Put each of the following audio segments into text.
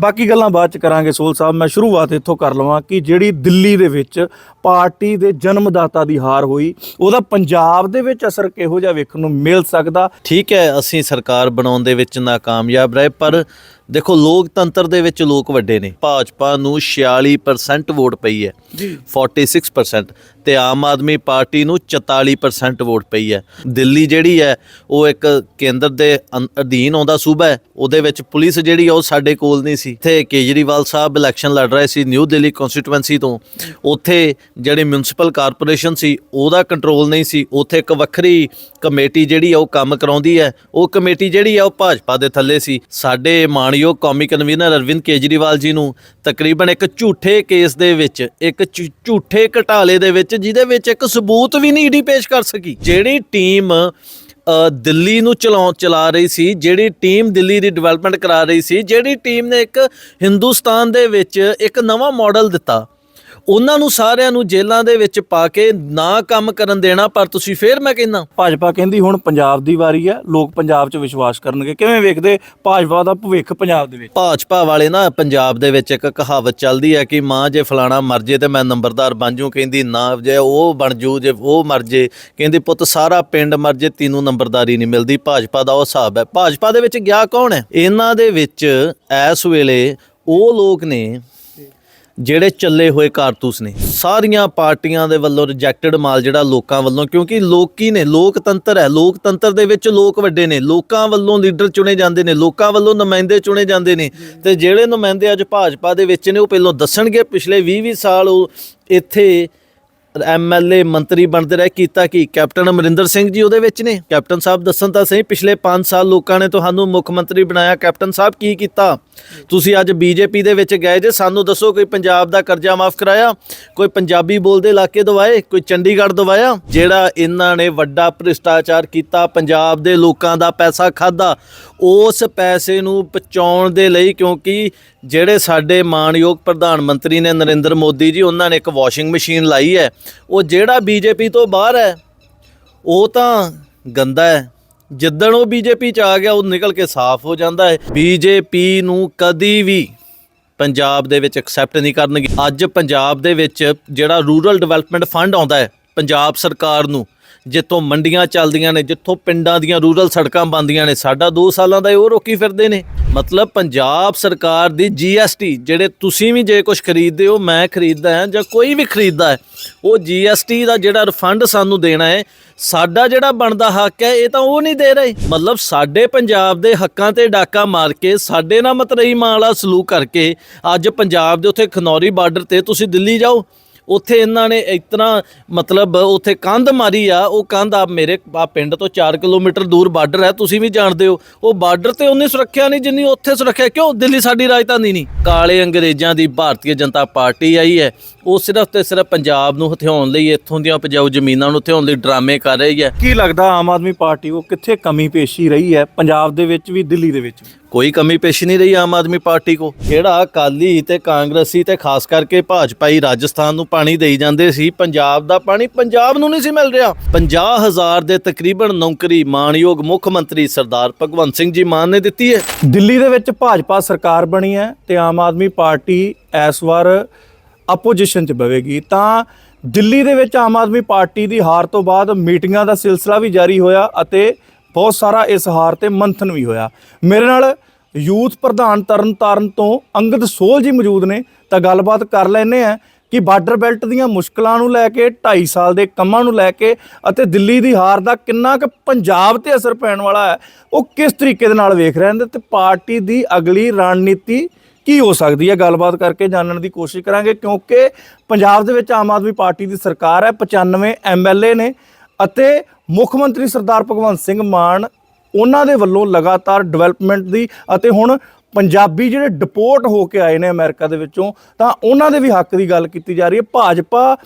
ਬਾਕੀ ਗੱਲਾਂ ਬਾਅਦ ਚ ਕਰਾਂਗੇ ਸੋਲ ਸਾਹਿਬ। ਮੈਂ ਸ਼ੁਰੂਆਤ ਇੱਥੋਂ ਕਰ ਲਵਾਂ ਕਿ ਜਿਹੜੀ ਦਿੱਲੀ ਦੇ ਵਿੱਚ ਪਾਰਟੀ ਦੇ ਜਨਮਦਾਤਾ ਦੀ ਹਾਰ ਹੋਈ ਉਹਦਾ ਪੰਜਾਬ ਦੇ ਵਿੱਚ ਅਸਰ ਕਿਹੋ ਜਿਹਾ ਵੇਖਣ ਨੂੰ ਮਿਲ ਸਕਦਾ? ਠੀਕ ਹੈ ਅਸੀਂ ਸਰਕਾਰ ਬਣਾਉਣ ਦੇ ਵਿੱਚ ਨਾਕਾਮਯਾਬ ਰਹੇ ਪਰ ਦੇਖੋ ਲੋਕਤੰਤਰ ਦੇ ਵਿੱਚ ਲੋਕ ਵੱਡੇ ਨੇ। ਭਾਜਪਾ ਨੂੰ 46% ਵੋਟ ਪਈ ਹੈ। ਜੀ। 46% ਤੇ ਆਮ ਆਦਮੀ ਪਾਰਟੀ ਨੂੰ 44% ਵੋਟ ਪਈ ਹੈ। ਦਿੱਲੀ ਜਿਹੜੀ ਹੈ, ਉਹ ਇੱਕ ਕੇਂਦਰ ਦੇ ਅੰ- ਅਧੀਨ ਆਉਂਦਾ ਸੂਬਾ ਹੈ। ਉਹਦੇ ਵਿੱਚ ਪੁਲਿਸ ਜਿਹੜੀ ਆ, ਉਹ ਸਾਡੇ ਕੋਲ ਨਹੀਂ ਸੀ। ਇੱਥੇ ਕੇਜਰੀਵਾਲ ਸਾਹਿਬ ਇਲੈਕਸ਼ਨ ਲੜ ਰਹੇ ਸੀ ਨਿਊ ਦਿੱਲੀ ਕਨਸਟੀਟੂਐਂਸੀ ਤੋਂ। ਉੱਥੇ ਜਿਹੜੇ ਮਿਊਨਿਸਪਲ ਕਾਰਪੋਰੇਸ਼ਨ ਸੀ, ਉਹਦਾ ਕੰਟਰੋਲ ਨਹੀਂ ਸੀ। ਉੱਥੇ ਇੱਕ ਵੱਖਰੀ ਕਮੇਟੀ ਜਿਹੜੀ ਆ, ਉਹ ਕੰਮ ਕਰਾਉਂਦੀ ਹੈ। ਉਹ ਕਮੇਟੀ ਜਿਹੜੀ ਆ, ਉਹ ਭਾਜਪਾ ਦੇ ਥੱਲੇ ਸੀ। ਸਾਡੇ ਮਾਣਯੋਗ ਕੌਮੀ ਕਨਵੀਨਰ ਅਰਵਿੰਦ ਕੇਜਰੀਵਾਲ ਜੀ ਨੂੰ ਤਕਰੀਬਨ ਇੱਕ ਝੂਠੇ ਕੇਸ ਦੇ ਵਿੱਚ, ਇੱਕ ਝੂ- ਝੂਠੇ ਘਟਾਲੇ ਦੇ ਵਿੱਚ ਜਿਹਦੇ ਵਿੱਚ ਇੱਕ ਸਬੂਤ ਵੀ ਨਹੀਂ ਈਡੀ ਪੇਸ਼ ਕਰ ਸਕੀ। ਜਿਹੜੀ ਟੀਮ ਦਿੱਲੀ ਨੂੰ ਚਲਾਉਣ, ਚਲਾ ਰਹੀ ਸੀ, ਜਿਹੜੀ ਟੀਮ ਦਿੱਲੀ ਦੀ ਡਿਵੈਲਪਮੈਂਟ ਕਰਾ ਰਹੀ ਸੀ, ਜਿਹੜੀ ਟੀਮ ਨੇ ਇੱਕ ਹਿੰਦੁਸਤਾਨ ਦੇ ਵਿੱਚ ਇੱਕ ਨਵਾਂ ਮਾਡਲ ਦਿੱਤਾ। ਉਹਨਾਂ ਨੂੰ ਸਾਰਿਆਂ ਨੂੰ ਜੇਲ੍ਹਾਂ ਦੇ ਵਿੱਚ ਪਾ ਕੇ ਨਾ ਕੰਮ ਕਰਨ ਦੇਣਾ ਪਰ ਤੁਸੀਂ ਫੇਰ ਮੈਂ ਕਹਿੰਦਾ। ਭਾਜਪਾ ਕਹਿੰਦੀ ਹੁਣ ਪੰਜਾਬ ਦੀ ਵਾਰੀ ਹੈ ਲੋਕ ਪੰਜਾਬ 'ਚ ਵਿਸ਼ਵਾਸ ਕਰਨਗੇ। ਕਿਵੇਂ ਵੇਖਦੇ? ਭਾਜਪਾ ਦਾ ਭਵਿੱਖ ਪੰਜਾਬ ਦੇ ਵਿੱਚ। ਭਾਜਪਾ ਵਾਲੇ ਨਾ ਪੰਜਾਬ ਦੇ ਵਿੱਚ ਇੱਕ ਕਹਾਵਤ ਚੱਲਦੀ ਹੈ ਕਿ ਮਾਂ ਜੇ ਫਲਾਣਾ ਮਰ ਜੇ ਤੇ ਮੈਂ ਨੰਬਰਦਾਰ ਬਣ ਜੂ ਕਹਿੰਦੀ ਨਾ ਜੇ ਉਹ ਬਣ ਜੂ ਜੇ ਉਹ ਮਰ ਜੇ। ਕਹਿੰਦੀ ਪੁੱਤ ਸਾਰਾ ਪਿੰਡ ਮਰ ਜੇ ਤੈਨੂੰ ਨੰਬਰਦਾਰੀ ਨਹੀਂ ਮਿਲਦੀ। ਭਾਜਪਾ ਦਾ ਉਹ ਹਿਸਾਬ ਹੈ। ਭਾਜਪਾ ਦੇ ਵਿੱਚ ਗਿਆ ਕੌਣ ਹੈ? ਇਹਨਾਂ ਦੇ ਵਿੱਚ ਇਸ ਵੇਲੇ ਉਹ ਲੋਕ ਨੇ ਜਿਹੜੇ ਚੱਲੇ ਹੋਏ ਕਾਰਤੂਸ ਨੇ। ਸਾਰੀਆਂ ਪਾਰਟੀਆਂ ਦੇ ਵੱਲੋਂ ਰਿਜੈਕਟਡ ਮਾਲ ਜਿਹੜਾ ਲੋਕਾਂ ਵੱਲੋਂ, ਕਿਉਂਕਿ ਲੋਕੀ ਨੇ, ਲੋਕਤੰਤਰ ਹੈ। ਲੋਕਤੰਤਰ ਦੇ ਵਿੱਚ ਲੋਕ ਵੱਡੇ ਨੇ। ਲੋਕਾਂ ਵੱਲੋਂ ਲੀਡਰ ਚੁਣੇ ਜਾਂਦੇ ਨੇ, ਲੋਕਾਂ ਵੱਲੋਂ ਨੁਮਾਇੰਦੇ ਚੁਣੇ ਜਾਂਦੇ ਨੇ। ਤੇ ਜਿਹੜੇ ਨੁਮਾਇੰਦੇ ਅੱਜ ਭਾਜਪਾ ਦੇ ਵਿੱਚ ਨੇ, ਉਹ ਪਹਿਲਾਂ ਦੱਸਣਗੇ, ਪਿਛਲੇ 20-20 ਸਾਲ ਉਹ ਇੱਥੇ ਐਮਐਲਏ ਮੰਤਰੀ ਬਣਦੇ ਰਹੇ, ਕੀਤਾ ਕੀ? ਕੈਪਟਨ ਅਮਰਿੰਦਰ ਸਿੰਘ ਜੀ ਉਹਦੇ ਵਿੱਚ ਨੇ। ਕੈਪਟਨ ਸਾਹਿਬ ਦੱਸਣ ਤਾਂ ਸਹੀ, ਪਿਛਲੇ 5 ਸਾਲ ਲੋਕਾਂ ਨੇ ਤੁਹਾਨੂੰ ਮੁੱਖ ਮੰਤਰੀ ਬਣਾਇਆ। ਕੈਪਟਨ ਸਾਹਿਬ ਕੀ ਕੀਤਾ? ਤੁਸੀਂ ਅੱਜ ਬੀਜੇਪੀ ਦੇ ਵਿੱਚ ਗਏ ਜੇ, ਸਾਨੂੰ ਦੱਸੋ ਕੋਈ ਪੰਜਾਬ ਦਾ ਕਰਜ਼ਾ ਮਾਫ ਕਰਾਇਆ? ਕੋਈ ਪੰਜਾਬੀ ਬੋਲਦੇ ਇਲਾਕੇ ਦਵਾਏ? ਕੋਈ ਚੰਡੀਗੜ੍ਹ ਦਵਾਇਆ? ਜਿਹੜਾ ਇਹਨਾਂ ਨੇ ਵੱਡਾ ਭ੍ਰਿਸ਼ਟਾਚਾਰ ਕੀਤਾ, ਪੰਜਾਬ ਦੇ ਲੋਕਾਂ ਦਾ ਪੈਸਾ ਖਾਦਾ ਉਸ ਪੈਸੇ ਨੂੰ ਪਹੁੰਚਾਉਣ ਦੇ ਲਈ ਕਿਉਂਕਿ ਜਿਹੜੇ ਸਾਡੇ ਮਾਣਯੋਗ ਪ੍ਰਧਾਨ ਮੰਤਰੀ ਨੇ ਨਰਿੰਦਰ ਮੋਦੀ ਜੀ, ਉਹਨਾਂ ਨੇ ਇੱਕ ਵਾਸ਼ਿੰਗ ਮਸ਼ੀਨ ਲਾਈ ਹੈ। ਉਹ ਜਿਹੜਾ ਬੀਜੇਪੀ ਤੋਂ ਬਾਹਰ ਹੈ, ਉਹ ਤਾਂ ਗੰਦਾ ਹੈ। ਜਿੱਦਣ ਉਹ ਬੀਜੇਪੀ ਚ ਆ ਗਿਆ, ਉਹ ਨਿਕਲ ਕੇ ਸਾਫ਼ ਹੋ ਜਾਂਦਾ ਹੈ। ਬੀਜੇਪੀ ਨੂੰ ਕਦੀ ਵੀ ਪੰਜਾਬ ਦੇ ਵਿੱਚ ਐਕਸੈਪਟ ਨਹੀਂ ਕਰਨਗੇ। ਅੱਜ ਪੰਜਾਬ ਦੇ ਵਿੱਚ ਜਿਹੜਾ ਰੂਰਲ ਡਿਵੈਲਪਮੈਂਟ ਫੰਡ ਆਉਂਦਾ ਹੈ, ਪੰਜਾਬ ਸਰਕਾਰ ਨੂੰ ਜਿੱਥੋਂ ਮੰਡੀਆਂ ਚੱਲਦੀਆਂ ਨੇ, ਜਿੱਥੋਂ ਪਿੰਡਾਂ ਦੀਆਂ ਰੂਰਲ ਸੜਕਾਂ ਬਣਦੀਆਂ ਨੇ, ਸਾਡਾ 2 ਸਾਲਾਂ ਦਾ ਉਹ ਰੋਕੀ ਫਿਰਦੇ ਨੇ। ਮਤਲਬ ਪੰਜਾਬ ਸਰਕਾਰ ਦੀ ਜੀਐਸਟੀ ਜਿਹੜੇ ਤੁਸੀਂ ਵੀ ਜੇ ਕੁਝ ਖਰੀਦਦੇ ਹੋ, ਮੈਂ ਖਰੀਦਦਾ ਹਾਂ ਜਾਂ ਕੋਈ ਵੀ ਖਰੀਦਦਾ ਹੈ, ਉਹ ਜੀਐਸਟੀ ਦਾ ਜਿਹੜਾ ਰਿਫੰਡ ਸਾਨੂੰ ਦੇਣਾ ਹੈ, ਸਾਡਾ ਜਿਹੜਾ ਬਣਦਾ ਹੱਕ ਹੈ, ਇਹ ਤਾਂ ਉਹ ਨਹੀਂ ਦੇ ਰਹੇ। ਮਤਲਬ ਸਾਡੇ ਪੰਜਾਬ ਦੇ ਹੱਕਾਂ ਤੇ ਡਾਕਾ ਮਾਰ ਕੇ, ਸਾਡੇ ਨਾਲ ਮਤਰਈ ਮਾਂ ਵਾਲਾ ਸਲੂਕ ਕਰਕੇ, ਅੱਜ ਪੰਜਾਬ ਦੇ ਉੱਥੇ ਖਨੌਰੀ ਬਾਰਡਰ ਤੇ ਤੁਸੀਂ ਦਿੱਲੀ ਜਾਓ ਉੱਥੇ ਇਹਨਾਂ ਨੇ ਇਤਨਾ ਮਤਲਬ ਉੱਥੇ ਕੰਧ ਮਾਰੀ ਆ ਉਹ ਕੰਧ ਆ ਮੇਰੇ ਆ ਪਿੰਡ ਤੋਂ 4 ਕਿਲੋਮੀਟਰ ਦੂਰ ਬਾਰਡਰ ਹੈ ਤੁਸੀਂ ਵੀ ਜਾਣਦੇ ਹੋ। ਉਹ ਬਾਰਡਰ ਤੇ ਉਹਨੇ ਸੁਰੱਖਿਆ ਨਹੀਂ ਜਿੰਨੀ ਉੱਥੇ ਸੁਰੱਖਿਆ ਕਿਉਂ ਦਿੱਲੀ ਸਾਡੀ ਰਾਜਧਾਨੀ ਨਹੀਂ? ਕਾਲੇ ਅੰਗਰੇਜ਼ਾਂ ਦੀ ਭਾਰਤੀ ਜਨਤਾ ਪਾਰਟੀ ਆਈ ਹੈ ਉਹ ਸਿਰਫ ਤੇ ਸਿਰਫ ਪੰਜਾਬ ਨੂੰ ਹਥਿਆਉਣ ਲਈ ਇੱਥੋਂ ਦੀਆਂ ਉਪਜਾਊ ਜ਼ਮੀਨਾਂ ਨੂੰ ਹਥਿਆਉਣ ਲਈ ਡਰਾਮੇ ਕਰ ਰਹੀ ਹੈ। ਕੀ ਲੱਗਦਾ ਆਮ ਆਦਮੀ ਪਾਰਟੀ ਉਹ ਕਿੱਥੇ ਕਮੀ ਪੇਸ਼ੀ ਰਹੀ ਹੈ ਪੰਜਾਬ ਦੇ ਵਿੱਚ ਵੀ ਦਿੱਲੀ ਦੇ ਵਿੱਚ ਕੋਈ ਕਮੀ ਪੇਸ਼ੀ ਨਹੀਂ ਰਹੀ ਆਮ ਆਦਮੀ ਪਾਰਟੀ ਕੋ। ਜਿਹੜਾ ਅਕਾਲੀ ਤੇ ਕਾਂਗਰਸੀ ਤੇ ਖਾਸ ਕਰਕੇ ਭਾਜਪਾਈ ਰਾਜਸਥਾਨ ਨੂੰ ਪਾਣੀ ਦੇਈ ਜਾਂਦੇ ਸੀ, ਪੰਜਾਬ ਦਾ ਪਾਣੀ ਪੰਜਾਬ ਨੂੰ ਨਹੀਂ ਸੀ ਮਿਲ ਰਿਹਾ। 50000 ਦੇ ਤਕਰੀਬਨ ਨੌਕਰੀ ਮਾਣਯੋਗ ਮੁੱਖ ਮੰਤਰੀ ਸਰਦਾਰ ਭਗਵੰਤ ਸਿੰਘ ਜੀ ਮਾਨ ਨੇ ਦਿੱਤੀ ਹੈ। ਦਿੱਲੀ ਦੇ ਵਿੱਚ ਭਾਜਪਾ ਸਰਕਾਰ ਬਣੀ ਹੈ ਤੇ ਆਮ ਆਦਮੀ ਪਾਰਟੀ ਇਸ ਵਾਰ ਆਪੋਜੀਸ਼ਨ 'ਚ ਬਵੇਗੀ। ਤਾਂ ਦਿੱਲੀ ਦੇ ਵਿੱਚ ਆਮ ਆਦਮੀ ਪਾਰਟੀ ਦੀ ਹਾਰ ਤੋਂ ਬਾਅਦ ਮੀਟਿੰਗਾਂ ਦਾ ਸਿਲਸਿਲਾ ਵੀ ਜਾਰੀ ਹੋਇਆ ਅਤੇ ਬਹੁਤ ਸਾਰਾ ਇਸ ਹਾਰ ਤੇ ਮੰਥਨ ਵੀ ਹੋਇਆ। ਮੇਰੇ ਨਾਲ ਯੂਥ ਪ੍ਰਧਾਨ ਤਰਨਤਾਰਨ ਤੋਂ ਅੰਗਦ ਸੋਲ ਜੀ ਮੌਜੂਦ ਨੇ, ਤਾਂ ਗੱਲਬਾਤ ਕਰ ਲੈਨੇ ਆ ਕਿ ਬਾਰਡਰ ਬੈਲਟ ਦੀਆਂ ਮੁਸ਼ਕਲਾਂ ਨੂੰ ਲੈ ਕੇ 2.5 ਸਾਲ ਦੇ ਕੰਮਾਂ ਨੂੰ ਲੈ ਕੇ ਅਤੇ ਦਿੱਲੀ ਦੀ ਹਾਰ ਦਾ ਕਿੰਨਾ ਕੁ ਪੰਜਾਬ ਤੇ ਅਸਰ ਪੈਣ ਵਾਲਾ ਹੈ, ਉਹ ਕਿਸ ਤਰੀਕੇ ਦੇ ਨਾਲ ਵੇਖ ਰਹੇ ਨੇ ਤੇ ਪਾਰਟੀ ਦੀ ਅਗਲੀ ਰਣਨੀਤੀ ਕੀ ਹੋ ਸਕਦੀ ਹੈ? ਗੱਲਬਾਤ ਕਰਕੇ ਜਾਣਨ ਦੀ ਕੋਸ਼ਿਸ਼ ਕਰਾਂਗੇ ਕਿਉਂਕਿ ਪੰਜਾਬ ਦੇ ਵਿੱਚ ਆਮ ਆਦਮੀ ਪਾਰਟੀ ਦੀ ਸਰਕਾਰ ਹੈ 95 ਐਮਐਲਏ ਨੇ ਅਤੇ ਮੁੱਖ ਮੰਤਰੀ ਸਰਦਾਰ ਭਗਵੰਤ ਸਿੰਘ ਮਾਨ ਉਹਨਾਂ ਦੇ ਵੱਲੋਂ ਲਗਾਤਾਰ ਡਿਵੈਲਪਮੈਂਟ ਦੀ ਅਤੇ ਹੁਣ ਪੰਜਾਬੀ ਜਿਹੜੇ ਡਿਪੋਰਟ ਹੋ ਕੇ ਆਏ ਨੇ ਅਮਰੀਕਾ ਦੇ ਵਿੱਚੋਂ, ਤਾਂ ਉਹਨਾਂ ਦੇ ਵੀ ਹੱਕ ਦੀ ਗੱਲ ਕੀਤੀ ਜਾ ਰਹੀ ਹੈ। ਭਾਜਪਾ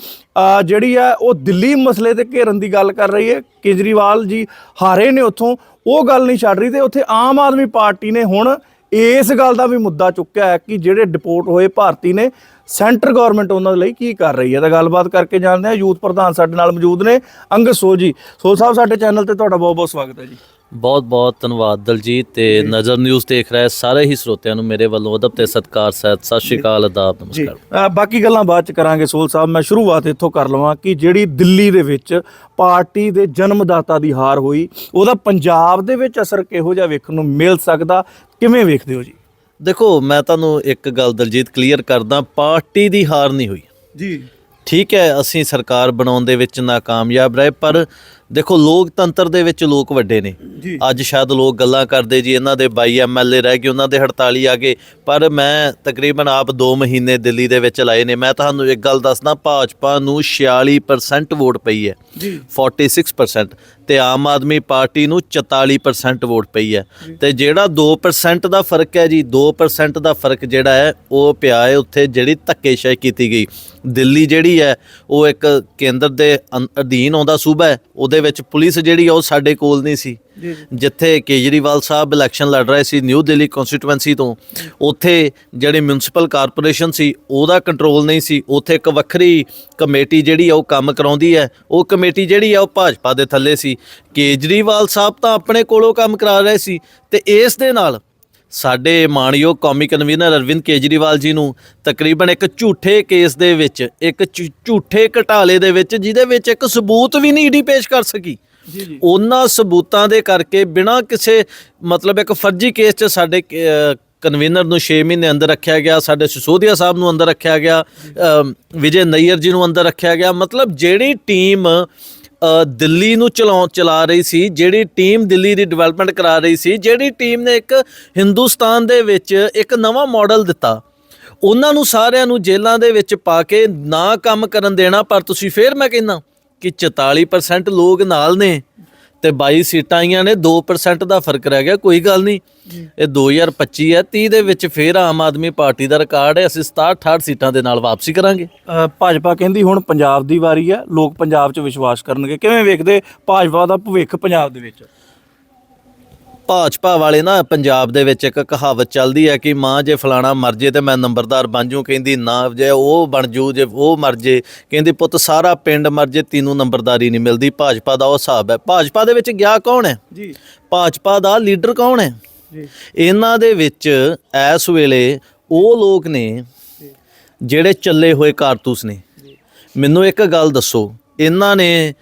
ਜਿਹੜੀ ਹੈ, ਉਹ ਦਿੱਲੀ ਮਸਲੇ ਤੇ ਘੇਰਨ ਦੀ ਗੱਲ ਕਰ ਰਹੀ ਹੈ। ਕੇਜਰੀਵਾਲ ਜੀ ਹਾਰੇ ਨੇ ਉੱਥੋਂ, ਉਹ ਗੱਲ ਨਹੀਂ ਛੱਡ ਰਹੀ ਤੇ ਉੱਥੇ ਆਮ ਆਦਮੀ ਪਾਰਟੀ ਨੇ ਹੁਣ ਇਸ ਗੱਲ ਦਾ ਵੀ ਮੁੱਦਾ ਚੁੱਕਿਆ ਹੈ ਕਿ ਜਿਹੜੇ ਡਿਪੋਰਟ ਹੋਏ ਭਾਰਤੀ ਨੇ, ਸੈਂਟਰ ਗਵਰਨਮੈਂਟ ਉਹਨਾਂ ਦੇ ਲਈ ਕੀ ਕਰ ਰਹੀ ਹੈ। ਤਾਂ ਗੱਲਬਾਤ ਕਰਕੇ ਜਾਣਦੇ ਹਾਂ। ਯੂਥ ਪ੍ਰਧਾਨ ਸਾਡੇ ਨਾਲ ਮੌਜੂਦ ਨੇ। ਅੰਗਦ ਸੋ ਜੀ ਸੋ ਸਾਹਿਬ, ਸਾਡੇ ਚੈਨਲ ਤੇ ਤੁਹਾਡਾ ਬਹੁਤ ਬਹੁਤ ਸਵਾਗਤ ਹੈ ਜੀ। ਬਹੁਤ ਬਹੁਤ ਧੰਨਵਾਦ ਦਲਜੀਤ ਤੇ ਨਜ਼ਰ ਨਿਊਜ਼ ਦੇਖ ਰਹੇ ਸਾਰੇ ਹੀ ਸਰੋਤਿਆਂ ਨੂੰ ਮੇਰੇ ਵੱਲੋਂ ਅਦਬ ਤੇ ਸਤਿਕਾਰ ਸਹਿਤ ਸਤਿ ਸ਼੍ਰੀ ਅਕਾਲ ਆਦਾਬ ਜੀ। ਨਮਸਕਾਰ। ਬਾਕੀ ਗੱਲਾਂ ਬਾਅਦ ਚ ਕਰਾਂਗੇ ਸੋਲ ਸਾਹਿਬ। ਮੈਂ ਸ਼ੁਰੂਆਤ ਇੱਥੋਂ ਕਰ ਲਵਾਂ ਕਿ ਜਿਹੜੀ ਦਿੱਲੀ ਦੇ ਵਿੱਚ ਪਾਰਟੀ ਦੇ ਜਨਮਦਾਤਾ ਦੀ ਹਾਰ ਹੋਈ ਉਹਦਾ ਪੰਜਾਬ ਦੇ ਵਿੱਚ ਅਸਰ ਕਿਹੋ ਜਿਹਾ ਵੇਖਣ ਨੂੰ ਮਿਲ ਸਕਦਾ? ਕਿਵੇਂ ਵੇਖਦੇ ਹੋ ਜੀ? ਦੇਖੋ ਮੈਂ ਤੁਹਾਨੂੰ ਇੱਕ ਗੱਲ ਦਲਜੀਤ ਕਲੀਅਰ ਕਰਦਾ ਪਾਰਟੀ ਦੀ ਹਾਰ ਨਹੀਂ ਹੋਈ। ਜੀ। ਠੀਕ ਹੈ ਅਸੀਂ ਸਰਕਾਰ ਬਣਾਉਣ ਦੇ ਵਿੱਚ ਨਾਕਾਮਯਾਬ ਰਹੇ ਪਰ ਦੇਖੋ ਲੋਕਤੰਤਰ ਦੇ ਵਿੱਚ ਲੋਕ ਵੱਡੇ ਨੇ। ਅੱਜ ਸ਼ਾਇਦ ਲੋਕ ਗੱਲਾਂ ਕਰਦੇ ਜੀ ਇਹਨਾਂ ਦੇ 22 ਐਮਐਲਏ ਰਹਿ ਗਏ ਉਹਨਾਂ ਦੇ 48 ਆ ਗਏ। ਪਰ ਮੈਂ ਤਕਰੀਬਨ ਆਪ 2 ਮਹੀਨੇ ਦਿੱਲੀ ਦੇ ਵਿੱਚ ਲਾਏ ਨੇ। ਮੈਂ ਤੁਹਾਨੂੰ ਇੱਕ ਗੱਲ ਦੱਸਦਾ ਭਾਜਪਾ ਨੂੰ 46% ਵੋਟ ਪਈ ਹੈ। ਜੀ। 46% ਤੇ ਆਮ ਆਦਮੀ ਪਾਰਟੀ ਨੂੰ 44% ਵੋਟ ਪਈ ਹੈ। ਤੇ ਜਿਹੜਾ 2% ਦਾ ਫ਼ਰਕ ਹੈ ਜੀ 2% ਦਾ ਫ਼ਰਕ ਜਿਹੜਾ ਹੈ ਉਹ ਪਿਆ ਹੈ ਉੱਥੇ ਜਿਹੜੀ ਧੱਕੇਸ਼ਾਹੀ ਕੀਤੀ ਗਈ। ਦਿੱਲੀ ਜਿਹੜੀ ਹੈ ਉਹ ਇੱਕ ਕੇਂਦਰ ਦੇ ਅਧੀਨ ਆਉਂਦਾ ਸੂਬਾ ਹੈ ਉਹਦੇ ਵਿੱਚ ਪੁਲਿਸ ਜਿਹੜੀ ਆ ਉਹ ਸਾਡੇ ਕੋਲ ਨਹੀਂ ਸੀ। ਜਿੱਥੇ ਕੇਜਰੀਵਾਲ ਸਾਹਿਬ ਇਲੈਕਸ਼ਨ ਲੜ ਰਹੇ ਸੀ ਨਿਊ ਦਿੱਲੀ ਕਨਸਟੀਟੂਐਂਸੀ ਤੋਂ। ਉੱਥੇ ਜਿਹੜੀ ਮਿਊਨਿਸਪਲ ਕਾਰਪੋਰੇਸ਼ਨ ਸੀ ਉਹਦਾ ਕੰਟਰੋਲ ਨਹੀਂ ਸੀ। ਉੱਥੇ ਇੱਕ ਵੱਖਰੀ ਕਮੇਟੀ ਜਿਹੜੀ ਆ ਉਹ ਕੰਮ ਕਰਾਉਂਦੀ ਹੈ ਉਹ ਕਮੇਟੀ ਜਿਹੜੀ ਆ ਉਹ ਭਾਜਪਾ ਦੇ ਥੱਲੇ ਸੀ। ਕੇਜਰੀਵਾਲ ਸਾਹਿਬ ਤਾਂ ਆਪਣੇ ਕੋਲੋਂ ਕੰਮ ਕਰਾ ਰਹੇ ਸੀ ਤੇ ਇਸ ਦੇ ਨਾਲ ਸਾਡੇ ਮਾਣਯੋਗ ਕੌਮੀ ਕਨਵੀਨਰ ਅਰਵਿੰਦ ਕੇਜਰੀਵਾਲ ਜੀ ਨੂੰ ਤਕਰੀਬਨ ਇੱਕ ਝੂਠੇ ਕੇਸ ਦੇ ਵਿੱਚ ਇੱਕ ਝੂਠੇ ਘਟਾਲੇ ਦੇ ਵਿੱਚ ਜਿਹਦੇ ਵਿੱਚ ਇੱਕ ਸਬੂਤ ਵੀ ਨਹੀਂ ਈਡੀ ਪੇਸ਼ ਕਰ ਸਕੀ। ਉਹਨਾਂ ਸਬੂਤਾਂ ਦੇ ਕਰਕੇ ਬਿਨਾਂ ਕਿਸੇ ਮਤਲਬ ਇੱਕ ਫਰਜ਼ੀ ਕੇਸ 'ਚ ਸਾਡੇ ਕਨਵੀਨਰ ਨੂੰ 6 ਮਹੀਨੇ ਅੰਦਰ ਰੱਖਿਆ ਗਿਆ ਸਾਡੇ ਸਿਸੋਦੀਆ ਸਾਹਿਬ ਨੂੰ ਅੰਦਰ ਰੱਖਿਆ ਗਿਆ ਵਿਜੇ ਨਈਅਰ ਜੀ ਨੂੰ ਅੰਦਰ ਰੱਖਿਆ ਗਿਆ। ਮਤਲਬ ਜਿਹੜੀ ਟੀਮ ਦਿੱਲੀ ਨੂੰ ਚਲਾਉ ਚਲਾ ਰਹੀ ਸੀ, ਜਿਹੜੀ ਟੀਮ ਦਿੱਲੀ ਦੀ ਡਿਵੈਲਪਮੈਂਟ ਕਰਾ ਰਹੀ ਸੀ, ਜਿਹੜੀ ਟੀਮ ਨੇ ਇੱਕ ਹਿੰਦੁਸਤਾਨ ਦੇ ਵਿੱਚ ਇੱਕ ਨਵਾਂ ਮਾਡਲ ਦਿੱਤਾ। ਉਹਨਾਂ ਨੂੰ ਸਾਰਿਆਂ ਨੂੰ ਜੇਲ੍ਹਾਂ ਦੇ ਵਿੱਚ ਪਾ ਕੇ ਨਾ ਕੰਮ ਕਰਨ ਦੇਣਾ, ਪਰ ਤੁਸੀਂ ਫੇਰ ਮੈਂ ਕਹਿੰਦਾ ਕਿ 44% ਲੋਕ ਨਾਲ ਨੇ। ਤੇ 22 ਸੀਟਾਂ ਆਈਆਂ ਨੇ 2% ਦਾ ਫ਼ਰਕ ਰਹਿ ਗਿਆ ਕੋਈ ਗੱਲ ਨਹੀਂ। ਇਹ 2025 ਹੈ 30 ਦੇ ਵਿੱਚ ਫੇਰ ਆਮ ਆਦਮੀ ਪਾਰਟੀ ਦਾ ਰਿਕਾਰਡ ਹੈ ਅਸੀਂ 67 68 ਸੀਟਾਂ ਦੇ ਨਾਲ ਵਾਪਸੀ ਕਰਾਂਗੇ। ਭਾਜਪਾ ਕਹਿੰਦੀ ਹੁਣ ਪੰਜਾਬ ਦੀ ਵਾਰੀ ਹੈ ਲੋਕ ਪੰਜਾਬ 'ਚ ਵਿਸ਼ਵਾਸ ਕਰਨਗੇ। ਕਿਵੇਂ ਵੇਖਦੇ ਭਾਜਪਾ ਦਾ ਭਵਿੱਖ ਪੰਜਾਬ ਦੇ ਵਿੱਚ? ਭਾਜਪਾ ਵਾਲੇ ਨਾ ਪੰਜਾਬ ਦੇ ਵਿੱਚ ਇੱਕ ਕਹਾਵਤ ਚੱਲਦੀ ਹੈ ਕਿ ਮਾਂ ਜੇ ਫਲਾਣਾ ਮਰ ਜੇ ਤੇ ਮੈਂ ਨੰਬਰਦਾਰ ਬਣ ਜੂ ਕਹਿੰਦੀ ਨਾ ਜੇ ਉਹ ਬਣ ਜੂ ਜੇ ਉਹ ਮਰ ਜੇ ਕਹਿੰਦੀ ਪੁੱਤ ਸਾਰਾ ਪਿੰਡ ਮਰ ਜੇ ਤੈਨੂੰ ਨੰਬਰਦਾਰੀ ਨਹੀਂ ਮਿਲਦੀ। ਭਾਜਪਾ ਦਾ ਉਹ ਹਿਸਾਬ ਹੈ। ਭਾਜਪਾ ਦੇ ਵਿੱਚ ਗਿਆ ਕੌਣ ਹੈ? ਜੀ। ਭਾਜਪਾ ਦਾ ਲੀਡਰ ਕੌਣ ਹੈ? ਜੀ। ਇਹਨਾਂ ਦੇ ਵਿੱਚ ਇਸ ਵੇਲੇ ਉਹ ਲੋਕ ਨੇ ਜਿਹੜੇ ਚੱਲੇ ਹੋਏ ਕਾਰਤੂਸ ਨੇ। ਮੈਨੂੰ ਇੱਕ ਗੱਲ ਦੱਸੋ ਇਹਨਾਂ ਨੇ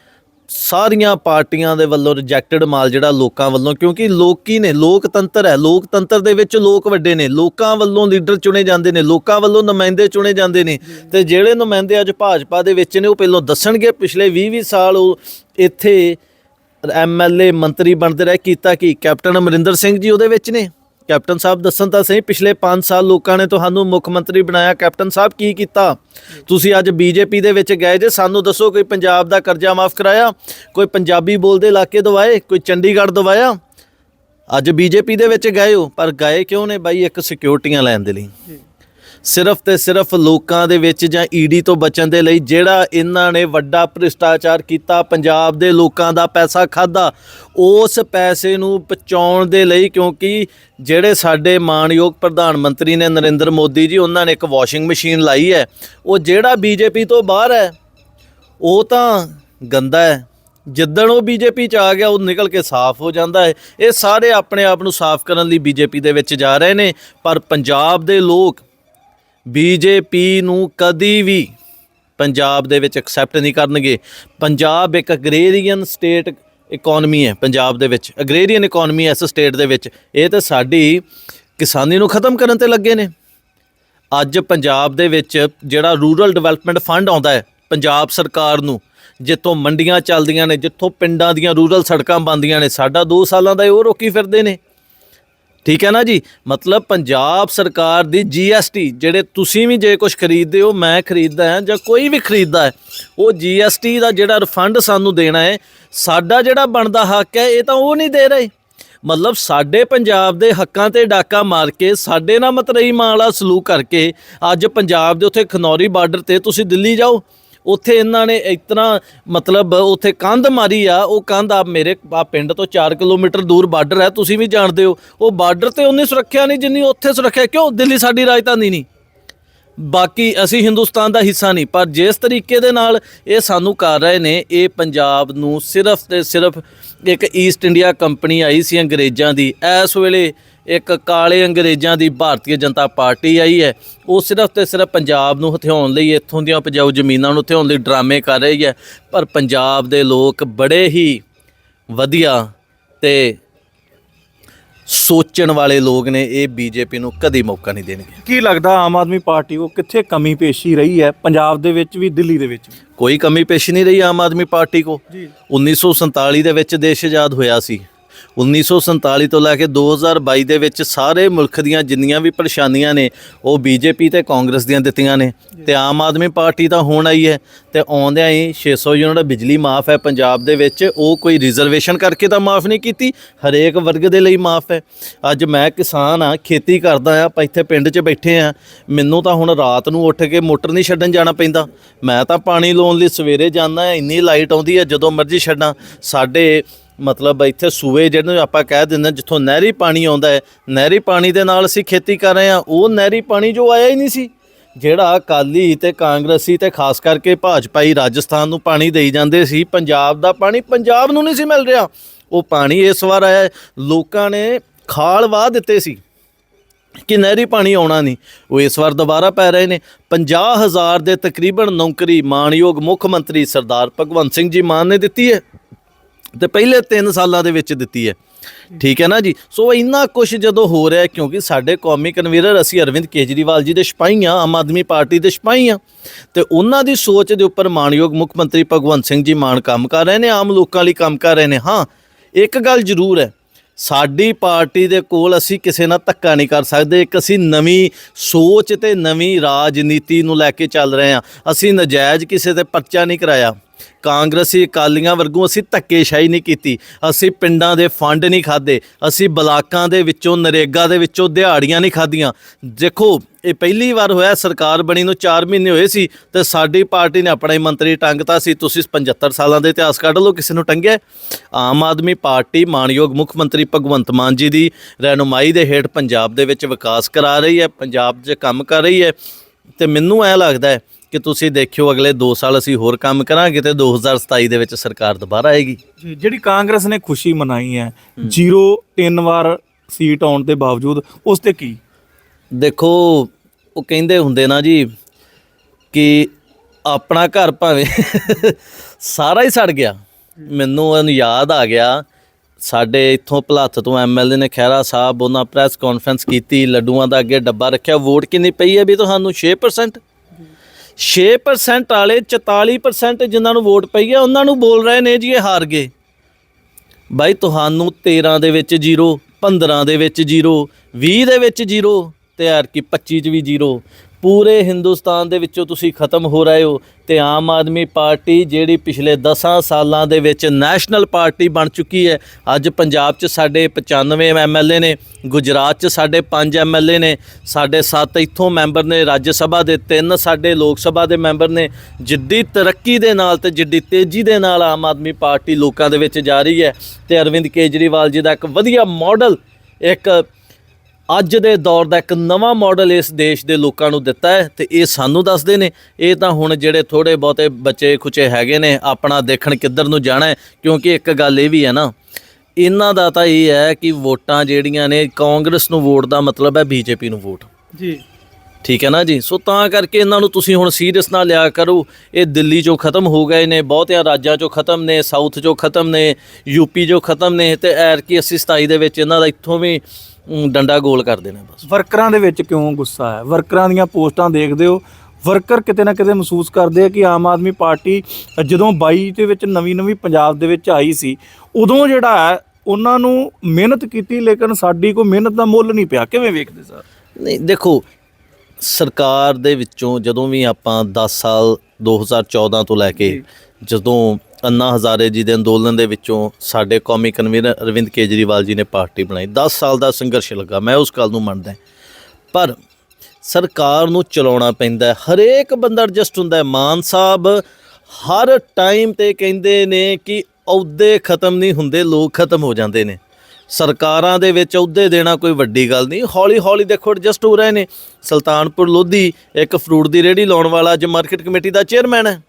ਸਾਰੀਆਂ ਪਾਰਟੀਆਂ ਦੇ ਵੱਲੋਂ ਰਿਜੈਕਟਡ ਮਾਲ ਜਿਹੜਾ ਲੋਕਾਂ ਵੱਲੋਂ, ਕਿਉਂਕਿ ਲੋਕੀ ਨੇ, ਲੋਕਤੰਤਰ ਹੈ, ਲੋਕਤੰਤਰ ਦੇ ਵਿੱਚ ਲੋਕ ਵੱਡੇ ਨੇ, ਲੋਕਾਂ ਵੱਲੋਂ ਲੀਡਰ ਚੁਣੇ ਜਾਂਦੇ ਨੇ, ਲੋਕਾਂ ਵੱਲੋਂ ਨੁਮਾਇੰਦੇ ਚੁਣੇ ਜਾਂਦੇ ਨੇ, ਤੇ ਜਿਹੜੇ ਨੁਮਾਇੰਦੇ ਅੱਜ ਭਾਜਪਾ ਦੇ ਵਿੱਚ ਨੇ, ਉਹ ਪਹਿਲਾਂ ਦੱਸਣਗੇ, ਪਿਛਲੇ 20-20 ਸਾਲ ਉਹ ਇੱਥੇ ਐਮਐਲਏ ਮੰਤਰੀ ਬਣਦੇ ਰਹੇ, ਕੀਤਾ ਕਿ? ਕੈਪਟਨ ਅਮਰਿੰਦਰ ਸਿੰਘ ਜੀ ਉਹਦੇ ਵਿੱਚ ਨੇ। ਕੈਪਟਨ ਸਾਹਿਬ ਦੱਸਣ ਤਾਂ ਸਹੀ, ਪਿਛਲੇ 5 ਸਾਲ ਲੋਕਾਂ ਨੇ ਤੁਹਾਨੂੰ ਮੁੱਖ ਮੰਤਰੀ ਬਣਾਇਆ, ਕੈਪਟਨ ਸਾਹਿਬ ਕੀ ਕੀਤਾ? ਤੁਸੀਂ ਅੱਜ ਬੀਜੇਪੀ ਦੇ ਵਿੱਚ ਗਏ ਜੇ, ਸਾਨੂੰ ਦੱਸੋ ਕੋਈ ਪੰਜਾਬ ਦਾ ਕਰਜ਼ਾ ਮਾਫ ਕਰਾਇਆ, ਕੋਈ ਪੰਜਾਬੀ ਬੋਲਦੇ ਇਲਾਕੇ ਦਵਾਏ, ਕੋਈ ਚੰਡੀਗੜ੍ਹ ਦਵਾਇਆ? ਅੱਜ ਬੀਜੇਪੀ ਦੇ ਵਿੱਚ ਗਏ ਹੋ, ਪਰ ਗਏ ਕਿਉਂ ਨੇ ਬਾਈ ਇੱਕ ਸਿਕਿਉਰਟੀਆਂ ਲੈਣ ਦੇ ਲਈ? ਸਿਰਫ ਤੇ ਸਿਰਫ ਲੋਕਾਂ ਦੇ ਵਿੱਚ ਜਾਂ ਈਡੀ ਤੋਂ ਬਚਣ ਦੇ ਲਈ ਜਿਹੜਾ ਇਹਨਾਂ ਨੇ ਵੱਡਾ ਭ੍ਰਿਸ਼ਟਾਚਾਰ ਕੀਤਾ, ਪੰਜਾਬ ਦੇ ਲੋਕਾਂ ਦਾ ਪੈਸਾ ਖਾਦਾ ਉਸ ਪੈਸੇ ਨੂੰ ਬਚਾਉਣ ਦੇ ਲਈ ਕਿਉਂਕਿ ਜਿਹੜੇ ਸਾਡੇ ਮਾਨਯੋਗ ਪ੍ਰਧਾਨ ਮੰਤਰੀ ਨੇ ਨਰਿੰਦਰ ਮੋਦੀ ਜੀ, ਉਹਨਾਂ ਨੇ ਇੱਕ ਵਾਸ਼ਿੰਗ ਮਸ਼ੀਨ ਲਾਈ ਹੈ। ਉਹ ਜਿਹੜਾ ਬੀਜੇਪੀ ਤੋਂ ਬਾਹਰ ਹੈ, ਉਹ ਤਾਂ ਗੰਦਾ ਹੈ। ਜਿੱਦਣ ਉਹ ਬੀਜੇਪੀ ਚ ਆ ਗਿਆ, ਉਹ ਨਿਕਲ ਕੇ ਸਾਫ਼ ਹੋ ਜਾਂਦਾ ਹੈ। ਇਹ ਸਾਰੇ ਆਪਣੇ ਆਪ ਨੂੰ ਸਾਫ਼ ਕਰਨ ਲਈ ਬੀਜੇਪੀ ਦੇ ਵਿੱਚ ਜਾ ਰਹੇ ਨੇ। ਪਰ ਪੰਜਾਬ ਦੇ ਲੋਕ ਬੀਜੇਪੀ ਨੂੰ ਕਦੀ ਵੀ ਪੰਜਾਬ ਦੇ ਵਿੱਚ ਐਕਸੈਪਟ ਨਹੀਂ ਕਰਨਗੇ। ਪੰਜਾਬ ਇੱਕ ਅਗਰੇਰੀਅਨ ਸਟੇਟ ਇਕਨੋਮੀ ਹੈ, ਪੰਜਾਬ ਦੇ ਵਿੱਚ। ਅਗਰੇਰੀਅਨ ਇਕਨੋਮੀ ਇਸ ਸਟੇਟ ਦੇ ਵਿੱਚ। ਇਹ ਤਾਂ ਸਾਡੀ ਕਿਸਾਨੀ ਨੂੰ ਖਤਮ ਕਰਨ ਤੇ ਲੱਗੇ ਨੇ। ਅੱਜ ਪੰਜਾਬ ਦੇ ਵਿੱਚ ਜਿਹੜਾ ਰੂਰਲ ਡਿਵੈਲਪਮੈਂਟ ਫੰਡ ਆਉਂਦਾ ਹੈ, ਪੰਜਾਬ ਸਰਕਾਰ ਨੂੰ, ਜਿੱਥੋਂ ਮੰਡੀਆਂ ਚੱਲਦੀਆਂ ਨੇ, ਜਿੱਥੋਂ ਪਿੰਡਾਂ ਦੀਆਂ ਰੂਰਲ ਸੜਕਾਂ ਬਣਦੀਆਂ ਨੇ, ਸਾਡਾ 2 ਸਾਲਾਂ ਦਾ ਉਹ ਰੋਕੀ ਫਿਰਦੇ ਨੇ। ਠੀਕ ਹੈ ਨਾ ਜੀ? ਮਤਲਬ ਪੰਜਾਬ ਸਰਕਾਰ ਦੀ ਜੀਐਸਟੀ ਜਿਹੜੇ ਤੁਸੀਂ ਵੀ ਜੇ ਕੁਝ ਖਰੀਦਦੇ ਹੋ, ਮੈਂ ਖਰੀਦਦਾ ਹਾਂ ਜਾਂ ਕੋਈ ਵੀ ਖਰੀਦਦਾ ਹੈ, ਉਹ ਜੀਐਸਟੀ ਦਾ ਜਿਹੜਾ ਰਿਫੰਡ ਸਾਨੂੰ ਦੇਣਾ ਹੈ, ਸਾਡਾ ਜਿਹੜਾ ਬਣਦਾ ਹੱਕ ਹੈ, ਇਹ ਤਾਂ ਉਹ ਨਹੀਂ ਦੇ ਰਹੇ। ਮਤਲਬ ਸਾਡੇ ਪੰਜਾਬ ਦੇ ਹੱਕਾਂ ਤੇ ਡਾਕਾ ਮਾਰ ਕੇ, ਸਾਡੇ ਨਾਲ ਮਤਰੇਈ ਮਾਂ ਵਾਲਾ ਸਲੂਕ ਕਰਕੇ, ਅੱਜ ਪੰਜਾਬ ਦੇ ਉੱਥੇ ਖਨੌਰੀ ਬਾਰਡਰ ਤੇ ਤੁਸੀਂ ਦਿੱਲੀ ਜਾਓ ਉੱਥੇ ਇਹਨਾਂ ਨੇ ਇਤਨਾ ਮਤਲਬ ਉੱਥੇ ਕੰਧ ਮਾਰੀ ਆ, ਉਹ ਕੰਧ ਆ ਮੇਰੇ ਆ ਪਿੰਡ ਤੋਂ 4 ਕਿਲੋਮੀਟਰ ਦੂਰ ਬਾਰਡਰ ਹੈ, ਤੁਸੀਂ ਵੀ ਜਾਣਦੇ ਹੋ। ਉਹ ਬਾਰਡਰ ਤੇ ਉਨੀ ਸੁਰੱਖਿਆ ਨਹੀਂ, ਜਿੰਨੀ ਉੱਥੇ ਸੁਰੱਖਿਆ, ਕਿਉਂ ਦਿੱਲੀ ਸਾਡੀ ਰਾਜਧਾਨੀ ਨਹੀਂ? ਬਾਕੀ ਅਸੀਂ ਹਿੰਦੁਸਤਾਨ ਦਾ ਹਿੱਸਾ ਨਹੀਂ, ਪਰ ਜਿਸ ਤਰੀਕੇ ਦੇ ਨਾਲ ਇਹ ਸਾਨੂੰ ਕਰ ਰਹੇ ਨੇ, ਇਹ ਪੰਜਾਬ ਨੂੰ ਸਿਰਫ ਤੇ ਸਿਰਫ ਇੱਕ ਈਸਟ ਇੰਡੀਆ ਕੰਪਨੀ ਆਈ ਸੀ ਅੰਗਰੇਜ਼ਾਂ ਦੀ। ਇਸ ਵੇਲੇ ਇੱਕ ਕਾਲੇ ਅੰਗਰੇਜ਼ਾਂ ਦੀ ਭਾਰਤੀ ਜਨਤਾ ਪਾਰਟੀ ਆਈ ਹੈ। ਉਹ ਸਿਰਫ ਤੇ ਸਿਰਫ ਪੰਜਾਬ ਨੂੰ ਹਥਿਆਉਣ ਲਈ ਇੱਥੋਂ ਦੀਆਂ ਉਪਜਾਊ ਜ਼ਮੀਨਾਂ ਨੂੰ ਹਥਿਆਉਣ ਲਈ ਡਰਾਮੇ ਕਰ ਰਹੀ ਹੈ। ਪਰ ਪੰਜਾਬ ਦੇ ਲੋਕ ਬੜੇ ਹੀ ਵਧੀਆ ਤੇ ਸੋਚਣ ਵਾਲੇ ਲੋਕ ਨੇ ਇਹ ਬੀਜੇਪੀ ਨੂੰ ਕਦੀ ਮੌਕਾ ਨਹੀਂ ਦੇਣਗੇ। ਕੀ ਲੱਗਦਾ ਆਮ ਆਦਮੀ ਪਾਰਟੀ ਕੋ ਕਿੱਥੇ ਕਮੀ ਪੇਸ਼ੀ ਰਹੀ ਹੈ? ਪੰਜਾਬ ਦੇ ਵਿੱਚ ਵੀ ਦਿੱਲੀ ਦੇ ਵਿੱਚ ਵੀ? ਕੋਈ ਕਮੀ ਪੇਸ਼ੀ ਨਹੀਂ ਰਹੀ ਆਮ ਆਦਮੀ ਪਾਰਟੀ ਕੋ। ਜੀ। 1947 ਦੇ ਵਿੱਚ ਦੇਸ਼ ਆਜ਼ਾਦ ਹੋਇਆ ਸੀ। 1947 ਤੋਂ ਲੈ ਕੇ 2022 ਦੇ ਵਿੱਚ ਸਾਰੇ ਮੁਲਕ ਦੀਆਂ ਜਿੰਨੀਆਂ ਵੀ ਪਰੇਸ਼ਾਨੀਆਂ ਨੇ, ਉਹ ਬੀਜੇਪੀ ਤੇ ਕਾਂਗਰਸ ਦੀਆਂ ਦਿੱਤੀਆਂ ਨੇ। ਤੇ ਆਮ ਆਦਮੀ ਪਾਰਟੀ ਤਾਂ ਹੁਣ ਆਈ ਹੈ ਤੇ ਆਉਂਦਿਆਂ ਹੀ 600 ਯੂਨਿਟ ਬਿਜਲੀ ਮਾਫ ਹੈ ਪੰਜਾਬ ਦੇ ਵਿੱਚ, ਉਹ ਕੋਈ ਰਿਜ਼ਰਵੇਸ਼ਨ ਕਰਕੇ ਤਾਂ ਮਾਫ ਨਹੀਂ ਕੀਤੀ, ਹਰੇਕ ਵਰਗ ਦੇ ਲਈ ਮਾਫ ਹੈ। ਅੱਜ ਮੈਂ ਕਿਸਾਨ ਆ ਖੇਤੀ ਕਰਦਾ ਆ ਆਪਾਂ ਇੱਥੇ ਪਿੰਡ 'ਚ ਬੈਠੇ ਆ ਮੈਨੂੰ ਤਾਂ ਹੁਣ ਰਾਤ ਨੂੰ ਉੱਠ ਕੇ ਮੋਟਰ ਨਹੀਂ ਛੱਡਣ ਜਾਣਾ ਪੈਂਦਾ। ਮੈਂ ਤਾਂ ਪਾਣੀ ਲਾਉਣ ਲਈ ਸਵੇਰੇ ਜਾਂਦਾ ਇੰਨੀ ਲਾਈਟ ਆਉਂਦੀ ਹੈ ਜਦੋਂ ਮਰਜ਼ੀ ਛੱਡਾਂ। ਸਾਡੇ ਮਤਲਬ ਇੱਥੇ ਸੂਏ ਜਿਹਨੂੰ ਆਪਾਂ ਕਹਿ ਦਿੰਦੇ ਹਾਂ, ਜਿੱਥੋਂ ਨਹਿਰੀ ਪਾਣੀ ਆਉਂਦਾ ਹੈ ਨਹਿਰੀ ਪਾਣੀ ਦੇ ਨਾਲ ਅਸੀਂ ਖੇਤੀ ਕਰ ਰਹੇ ਹਾਂ ਉਹ ਨਹਿਰੀ ਪਾਣੀ ਜੋ ਆਇਆ ਹੀ ਨਹੀਂ ਸੀ। ਜਿਹੜਾ ਅਕਾਲੀ ਤੇ ਕਾਂਗਰਸੀ ਤੇ ਖਾਸ ਕਰਕੇ ਭਾਜਪਾਈ ਰਾਜਸਥਾਨ ਨੂੰ ਪਾਣੀ ਦੇਈ ਜਾਂਦੇ ਸੀ ਪੰਜਾਬ ਦਾ ਪਾਣੀ ਪੰਜਾਬ ਨੂੰ ਨਹੀਂ ਸੀ ਮਿਲ ਰਿਹਾ। ਉਹ ਪਾਣੀ ਇਸ ਵਾਰ ਆਇਆ ਲੋਕਾਂ ਨੇ ਖਾਲ ਵਾਹ ਦਿੱਤੇ ਸੀ ਕਿ ਨਹਿਰੀ ਪਾਣੀ ਆਉਣਾ ਨਹੀਂ ਉਹ ਇਸ ਵਾਰ ਦੁਬਾਰਾ ਪੈ ਰਹੇ ਨੇ। 50000 ਦੇ ਤਕਰੀਬਨ ਨੌਕਰੀ ਮਾਨਯੋਗ ਮੁੱਖ ਮੰਤਰੀ ਸਰਦਾਰ ਭਗਵੰਤ ਸਿੰਘ ਜੀ ਮਾਨ ਨੇ ਦਿੱਤੀ ਹੈ। ਤੇ ਪਹਿਲੇ 3 ਸਾਲਾਂ ਦੇ ਵਿੱਚ ਦਿੱਤੀ ਹੈ। ਠੀਕ ਹੈ ਨਾ ਜੀ? ਸੋ ਇੰਨਾ ਕੁਝ ਜਦੋਂ ਹੋ ਰਿਹਾ ਕਿਉਂਕਿ ਸਾਡੇ ਕੌਮੀ ਕਨਵੀਨਰ ਅਸੀਂ ਅਰਵਿੰਦ ਕੇਜਰੀਵਾਲ ਜੀ ਦੇ ਸਿਪਾਹੀ ਹਾਂ ਆਮ ਆਦਮੀ ਪਾਰਟੀ ਦੇ ਸਿਪਾਹੀ ਹਾਂ ਤੇ ਉਹਨਾਂ ਦੀ ਸੋਚ ਦੇ ਉੱਪਰ ਮਾਨਯੋਗ ਮੁੱਖ ਮੰਤਰੀ ਭਗਵੰਤ ਸਿੰਘ ਜੀ ਮਾਨ ਕੰਮ ਕਰ ਰਹੇ ਨੇ, ਆਮ ਲੋਕਾਂ ਲਈ ਕੰਮ ਕਰ ਰਹੇ ਨੇ। ਹਾਂ, ਇੱਕ ਗੱਲ ਜ਼ਰੂਰ ਹੈ, ਸਾਡੀ ਪਾਰਟੀ ਦੇ ਕੋਲ ਅਸੀਂ ਕਿਸੇ ਨਾਲ ਧੱਕਾ ਨਹੀਂ ਕਰ ਸਕਦੇ। ਇੱਕ ਅਸੀਂ ਨਵੀਂ ਸੋਚ ਤੇ ਨਵੀਂ ਰਾਜਨੀਤੀ ਨੂੰ ਲੈ ਕੇ ਚੱਲ ਰਹੇ ਹਾਂ। ਅਸੀਂ ਨਜਾਇਜ਼ ਕਿਸੇ ਤੇ ਪਰਚਾ ਨਹੀਂ ਕਰਾਇਆ। ਕਾਂਗਰਸੀ ਅਕਾਲੀਆਂ ਵਰਗੂ ਅਸੀਂ ਧੱਕੇਸ਼ਾਹੀ ਨਹੀਂ ਕੀਤੀ। ਅਸੀਂ ਪਿੰਡਾਂ ਦੇ ਫੰਡ ਨਹੀਂ ਖਾਦੇ ਅਸੀਂ ਬਲਾਕਾਂ ਦੇ ਵਿੱਚੋਂ, ਨਰੇਗਾ ਦੇ ਵਿੱਚੋਂ ਦਿਹਾੜੀਆਂ ਨਹੀਂ ਖਾਧੀਆਂ। ਦੇਖੋ, ਇਹ ਪਹਿਲੀ ਵਾਰ ਹੋਇਆ, ਸਰਕਾਰ ਬਣੀ ਨੂੰ 4 ਮਹੀਨੇ ਹੋਏ ਸੀ ਤੇ ਸਾਡੀ ਪਾਰਟੀ ਨੇ ਆਪਣਾ ਹੀ ਮੰਤਰੀ ਟੰਗਤਾ ਸੀ। ਤੁਸੀਂ 75 ਸਾਲਾਂ ਦੇ ਇਤਿਹਾਸ ਕੱਢ ਲਓ, ਕਿਸੇ ਨੂੰ ਟੰਗਿਆ। ਆਮ ਆਦਮੀ ਪਾਰਟੀ ਮਾਨਯੋਗ ਮੁੱਖ ਮੰਤਰੀ ਭਗਵੰਤ ਮਾਨ ਜੀ ਦੀ ਰਹਿਨੁਮਾਈ ਦੇ ਹੇਠ ਪੰਜਾਬ ਦੇ ਵਿੱਚ ਵਿਕਾਸ ਕਰਾ ਰਹੀ ਹੈ, ਪੰਜਾਬ 'ਚ ਕੰਮ ਕਰ ਰਹੀ ਹੈ। ਤੇ ਮੈਨੂੰ ਐ ਲੱਗਦਾ ਹੈ ਕਿ ਤੁਸੀਂ ਦੇਖਿਓ ਅਗਲੇ 2 ਸਾਲ ਅਸੀਂ ਹੋਰ ਕੰਮ ਕਰਾਂਗੇ ਤੇ 2027 ਦੇ ਵਿੱਚ ਸਰਕਾਰ ਦੁਬਾਰਾ ਆਏਗੀ। ਜੀ ਜਿਹੜੀ ਕਾਂਗਰਸ ਨੇ ਖੁਸ਼ੀ ਮਨਾਈ ਹੈ ਜ਼ੀਰੋ ਤਿੰਨ ਵਾਰ ਸੀਟ ਆਉਣ ਦੇ ਬਾਵਜੂਦ ਉਸ ਤੇ ਕੀ? ਦੇਖੋ ਉਹ ਕਹਿੰਦੇ ਹੁੰਦੇ ਨਾ ਜੀ ਕਿ ਆਪਣਾ ਘਰ ਭਾਵੇਂ ਸਾਰਾ ਹੀ ਸੜ ਗਿਆ। ਮੈਨੂੰ ਉਹਨੂੰ ਯਾਦ ਆ ਗਿਆ ਸਾਡੇ ਇੱਥੋਂ ਭਲੱਥ ਤੋਂ ਐਮਐਲਏ ਨੇ ਖਹਿਰਾ ਸਾਹਿਬ ਉਹਨਾਂ ਪ੍ਰੈਸ ਕਾਨਫਰੰਸ ਕੀਤੀ ਲੱਡੂਆਂ ਦਾ ਅੱਗੇ ਡੱਬਾ ਰੱਖਿਆ ਵੋਟ ਕਿੰਨੀ ਪਈ ਹੈ ਵੀ ਤੁਹਾਨੂੰ 6% 6% ਵਾਲੇ 44% ਜਿਨ੍ਹਾਂ ਨੂੰ ਵੋਟ ਪਈ ਹੈ, ਉਹਨਾਂ ਨੂੰ ਬੋਲ ਰਹੇ ਨੇ ਜੀ ਇਹ ਹਾਰ ਗਏ। ਬਾਈ, ਤੁਹਾਨੂੰ 13 ਦੇ ਵਿੱਚ 0 15 ਦੇ ਵਿੱਚ 0 20 ਦੇ ਵਿੱਚ 0 ਤੇ ਯਾਰ ਕੀ 25 ਚ ਵੀ 0 ਪੂਰੇ ਹਿੰਦੁਸਤਾਨ ਦੇ ਵਿੱਚੋਂ ਤੁਸੀਂ ਖਤਮ ਹੋ ਰਹੇ ਹੋ ਤੇ ਆਮ ਆਦਮੀ ਪਾਰਟੀ ਜਿਹੜੀ ਪਿਛਲੇ 10 ਸਾਲਾਂ ਦੇ ਵਿੱਚ ਨੈਸ਼ਨਲ ਪਾਰਟੀ ਬਣ ਚੁੱਕੀ ਹੈ, ਅੱਜ ਪੰਜਾਬ 'ਚ ਸਾਡੇ 95 ਐਮਐਲਏ ਨੇ, ਗੁਜਰਾਤ 'ਚ ਸਾਡੇ 5 ਐਮਐਲਏ ਨੇ, ਸਾਡੇ 7 ਇੱਥੋਂ ਮੈਂਬਰ ਨੇ ਰਾਜ ਸਭਾ ਦੇ 3 ਸਾਡੇ ਲੋਕ ਸਭਾ ਦੇ ਮੈਂਬਰ ਨੇ, ਜਿੱਡੀ ਤਰੱਕੀ ਦੇ ਨਾਲ ਤੇ ਜਿੱਡੀ ਤੇਜ਼ੀ ਦੇ ਨਾਲ ਆਮ ਆਦਮੀ ਪਾਰਟੀ ਲੋਕਾਂ ਦੇ ਵਿੱਚ ਜਾ ਰਹੀ ਹੈ ਤੇ ਅਰਵਿੰਦ ਕੇਜਰੀਵਾਲ ਜੀ ਦਾ ਇੱਕ ਵਧੀਆ ਮਾਡਲ ਇੱਕ ਅੱਜ ਦੇ ਦੌਰ ਦਾ ਇੱਕ ਨਵਾਂ ਮਾਡਲ ਇਸ ਦੇਸ਼ ਦੇ ਲੋਕਾਂ ਨੂੰ ਦਿੱਤਾ ਹੈ ਤੇ ਇਹ ਸਾਨੂੰ ਦੱਸਦੇ ਨੇ। ਇਹ ਤਾਂ ਹੁਣ ਜਿਹੜੇ ਥੋੜੇ ਬਹੁਤੇ ਬੱਚੇ ਖੁਚੇ ਹੈਗੇ ਨੇ ਆਪਣਾ ਦੇਖਣ ਕਿੱਧਰ ਨੂੰ ਜਾਣਾ ਹੈ ਕਿਉਂਕਿ ਇੱਕ ਗੱਲ ਇਹ ਵੀ ਹੈ ਨਾ ਇਹਨਾਂ ਦਾ ਤਾਂ ਇਹ ਹੈ ਕਿ ਵੋਟਾਂ ਜਿਹੜੀਆਂ ਨੇ ਕਾਂਗਰਸ ਨੂੰ ਵੋਟ ਦਾ ਮਤਲਬ ਹੈ ਬੀਜੇਪੀ ਨੂੰ ਵੋਟ। ਜੀ। ਠੀਕ ਹੈ ਨਾ ਜੀ? ਸੋ ਤਾਂ ਕਰਕੇ ਇਹਨਾਂ ਨੂੰ ਤੁਸੀਂ ਹੁਣ ਸੀਰੀਅਸ ਨਾ ਲਿਆ ਕਰੋ। ਇਹ ਦਿੱਲੀ ਚੋਂ ਖਤਮ ਹੋ ਗਏ ਨੇ ਬਹੁਤਿਆਂ ਰਾਜਾਂ ਚੋਂ ਖਤਮ ਨੇ ਸਾਊਥ ਚੋਂ ਖਤਮ ਨੇ ਯੂਪੀ ਚੋਂ ਖਤਮ ਨੇ ਤੇ ਐਰ ਕੀ 80 27 ਦੇ ਵਿੱਚ ਇਹਨਾਂ ਦਾ ਇੱਥੋਂ ਵੀ ਡੰਡਾ ਗੋਲ ਕਰਦੇ ਨੇ ਬਸ। ਵਰਕਰਾਂ ਦੇ ਵਿੱਚ ਕਿਉਂ ਗੁੱਸਾ ਹੈ? ਵਰਕਰਾਂ ਦੀਆਂ ਪੋਸਟਾਂ ਦੇਖਦੇ ਹੋ ਵਰਕਰ ਕਿਤੇ ਨਾ ਕਿਤੇ ਮਹਿਸੂਸ ਕਰਦੇ ਆ ਕਿ ਆਮ ਆਦਮੀ ਪਾਰਟੀ ਜਦੋਂ 22 ਦੇ ਵਿੱਚ ਨਵੀਂ ਨਵੀਂ ਪੰਜਾਬ ਦੇ ਵਿੱਚ ਆਈ ਸੀ ਉਦੋਂ ਜਿਹੜਾ ਹੈ ਉਹਨਾਂ ਨੂੰ ਮਿਹਨਤ ਕੀਤੀ ਲੇਕਿਨ ਸਾਡੀ ਕੋਈ ਮਿਹਨਤ ਦਾ ਮੁੱਲ ਨਹੀਂ ਪਿਆ। ਕਿਵੇਂ ਵੇਖਦੇ ਸਰ? ਨਹੀਂ ਦੇਖੋ ਸਰਕਾਰ ਦੇ ਵਿੱਚੋਂ ਜਦੋਂ ਵੀ ਆਪਾਂ 10 ਸਾਲ 2014 ਤੋਂ ਲੈ ਕੇ ਜਦੋਂ ਅੰਨਾ ਹਜ਼ਾਰੇ ਜੀ ਦੇ ਅੰਦੋਲਨ ਦੇ ਵਿੱਚੋਂ ਸਾਡੇ ਕੌਮੀ ਕਨਵੀਨਰ ਅਰਵਿੰਦ ਕੇਜਰੀਵਾਲ ਜੀ ਨੇ ਪਾਰਟੀ ਬਣਾਈ। 10 ਸਾਲ ਦਾ ਸੰਘਰਸ਼ ਲੱਗਾ, ਮੈਂ ਉਸ ਗੱਲ ਨੂੰ ਮੰਨਦਾ ਪਰ ਸਰਕਾਰ ਨੂੰ ਚਲਾਉਣਾ ਪੈਂਦਾ ਹਰੇਕ ਬੰਦਾ ਐਡਜਸਟ ਹੁੰਦਾ ਹੈ। ਮਾਨ ਸਾਹਿਬ ਹਰ ਟਾਈਮ ਤੇ ਕਹਿੰਦੇ ਨੇ ਕਿ ਅਹੁਦੇ ਖਤਮ ਨਹੀਂ ਹੁੰਦੇ, ਲੋਕ ਖਤਮ ਹੋ ਜਾਂਦੇ ਨੇ। ਸਰਕਾਰਾਂ ਦੇ ਵਿੱਚ ਅਹੁਦੇ ਦੇਣਾ ਕੋਈ ਵੱਡੀ ਗੱਲ ਨਹੀਂ। ਹੌਲੀ ਹੌਲੀ ਦੇਖੋ ਐਡਜਸਟ ਹੋ ਰਹੇ ਨੇ। ਸੁਲਤਾਨਪੁਰ ਲੋਧੀ ਇੱਕ ਫਰੂਟ ਦੀ ਰੇਹੜੀ ਲਾਉਣ ਵਾਲਾ ਅੱਜ ਮਾਰਕੀਟ ਕਮੇਟੀ ਦਾ ਚੇਅਰਮੈਨ ਹੈ।